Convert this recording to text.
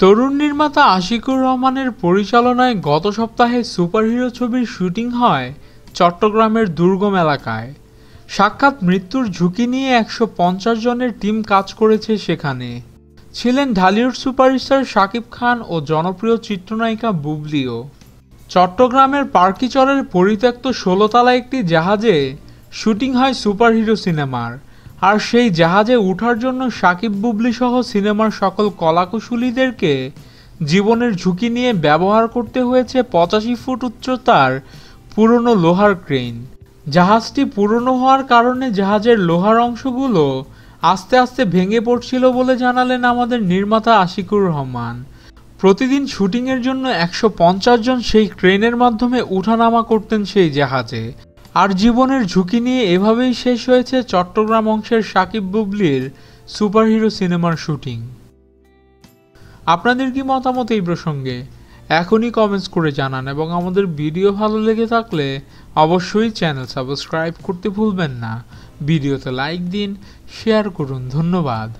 তরুণ নির্মাতা আশিকুর রহমানের পরিচালনায় গত সপ্তাহে সুপারহিরো ছবির শুটিং হয় চট্টগ্রামের দুর্গম এলাকায়। সাক্ষাৎ মৃত্যুর ঝুঁকি নিয়ে একশো পঞ্চাশ জনের টিম কাজ করেছে সেখানে। ছিলেন ঢালিউড সুপারস্টার শাকিব খান ও জনপ্রিয় চিত্রনায়িকা বুবলিও। চট্টগ্রামের পার্কিচরের পরিত্যক্ত ষোলোতলা একটি জাহাজে শুটিং হয় সুপারহিরো সিনেমার। আর সেই জাহাজে ওঠার জন্য সাকিব বুবলি সহ সিনেমার সকল কলাকুশলীদেরকে জীবনের ঝুঁকি নিয়ে ব্যবহার করতে হয়েছে পঁচাশি ফুট উচ্চতার পুরনো লোহার ক্রেন। জাহাজটি পুরনো হওয়ার কারণে জাহাজের লোহার অংশগুলো আস্তে আস্তে ভেঙে পড়ছিল বলে জানালেন আমাদের নির্মাতা আশিকুর রহমান। প্রতিদিন শুটিংয়ের জন্য একশো পঞ্চাশ জন সেই ক্রেনের মাধ্যমে উঠানামা করতেন সেই জাহাজে। আর জীবনের ঝুঁকি নিয়ে এভাবেই শেষ হয়েছে চট্টগ্রাম অংশের সাকিব বুবলির সুপারহিরো সিনেমার শুটিং। আপনাদের কি মতামত এই প্রসঙ্গে? এখনই কমেন্টস করে জানান এবং আমাদের ভিডিও ভালো লেগে থাকলে অবশ্যই চ্যানেল সাবস্ক্রাইব করতে ভুলবেন না। ভিডিওতে লাইক দিন শেয়ার করুন। ধন্যবাদ।